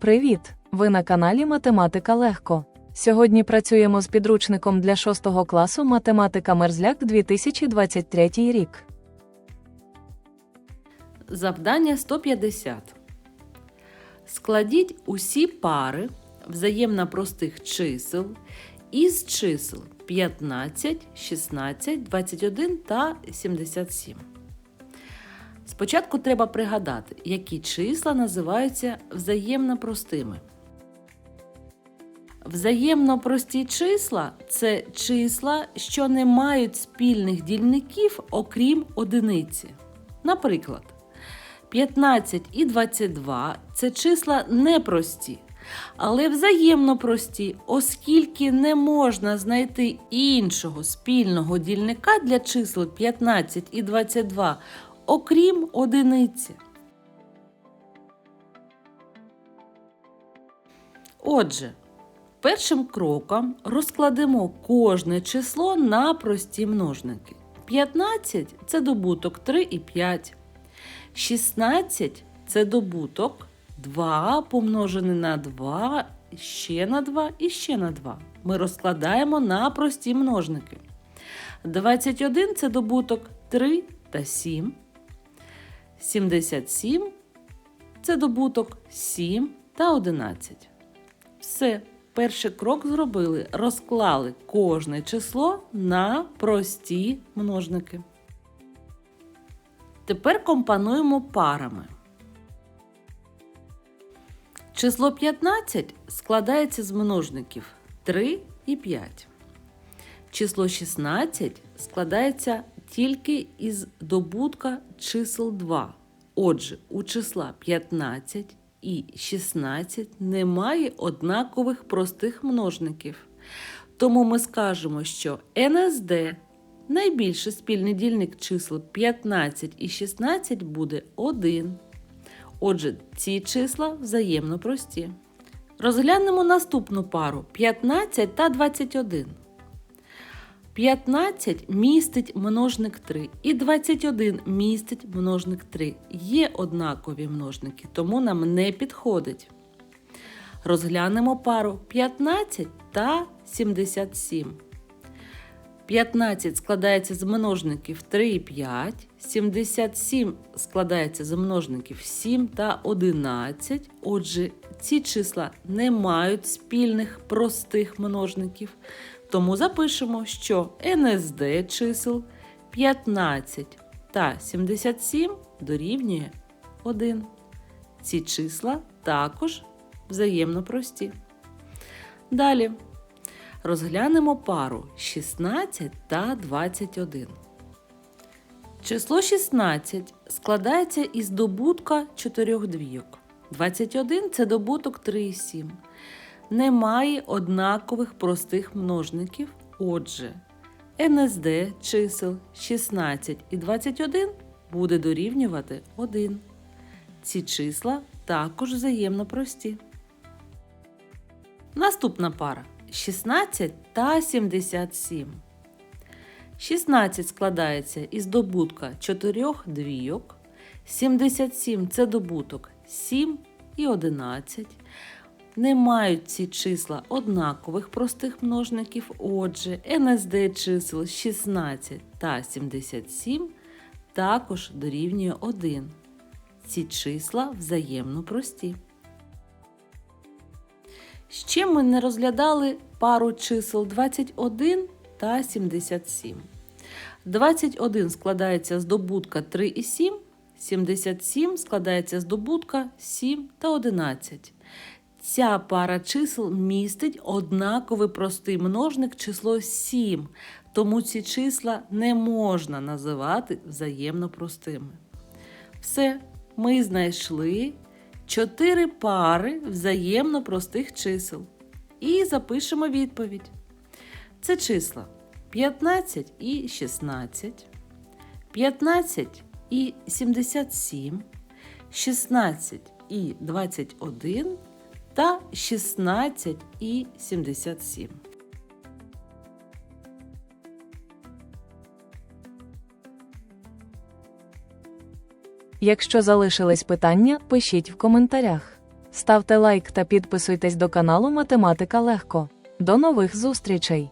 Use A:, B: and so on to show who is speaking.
A: Привіт! Ви на каналі Математика Легко. Сьогодні працюємо з підручником для 6 класу Математика Мерзляк 2023 рік.
B: Завдання 150. Складіть усі пари взаємно простих чисел із чисел 15, 16, 21 та 77. Спочатку треба пригадати, які числа називаються взаємно простими. Взаємно прості числа це числа, що не мають спільних дільників, окрім одиниці. Наприклад, 15 і 22 це числа непрості, але взаємно прості, оскільки не можна знайти іншого спільного дільника для чисел 15 і 22, окрім одиниці. Отже, першим кроком розкладемо кожне число на прості множники. 15 це добуток 3 і 5. 16 це добуток 2 помножене на 2, ще на 2 і ще на 2. Ми розкладаємо на прості множники. 21 це добуток 3 та 7. 77 це добуток 7 та 11. Все, перший крок зробили. Розклали кожне число на прості множники. Тепер компонуємо парами. Число 15 складається з множників 3 і 5. Число 16 складається тільки із добутка чисел 2. Отже, у числа 15 і 16 немає однакових простих множників. Тому ми скажемо, що НСД найбільший спільний дільник чисел 15 і 16 буде 1. Отже, ці числа взаємно прості. Розглянемо наступну пару 15 та 21. 15 містить множник 3 і 21 містить множник 3. Є однакові множники, тому нам не підходить. Розглянемо пару 15 та 77. 15 складається з множників 3 і 5, 77 складається з множників 7 та 11. Отже, ці числа не мають спільних простих множників. Тому запишемо, що НСД чисел 15 та 77 дорівнює 1. Ці числа також взаємно прості. Далі розглянемо пару 16 та 21. Число 16 складається із добутка 4 двійок. 21 це добуток 3 і 7. Немає однакових простих множників. Отже, НСД чисел 16 і 21 буде дорівнювати 1. Ці числа також взаємно прості. Наступна пара 16 та 77. 16 складається із добутка 4 двійок. 77 це добуток 7 і 11. Не мають ці числа однакових простих множників. Отже, НСД чисел 16 та 77 також дорівнює 1. Ці числа взаємно прості. Ще ми не розглядали пару чисел 21 та 77. 21 складається з добутка 3 і 7, 77 складається з добутка 7 та 11. Ця пара чисел містить однаковий простий множник число 7, тому ці числа не можна називати взаємно простими. Все, ми знайшли 4 пари взаємно простих чисел. І запишемо відповідь. Це числа 15 і 16, 15 і 77, 16 і 21 та 16,77.
A: Якщо залишились питання, пишіть в коментарях. Ставте лайк та підписуйтесь до каналу Математика Легко. До нових зустрічей!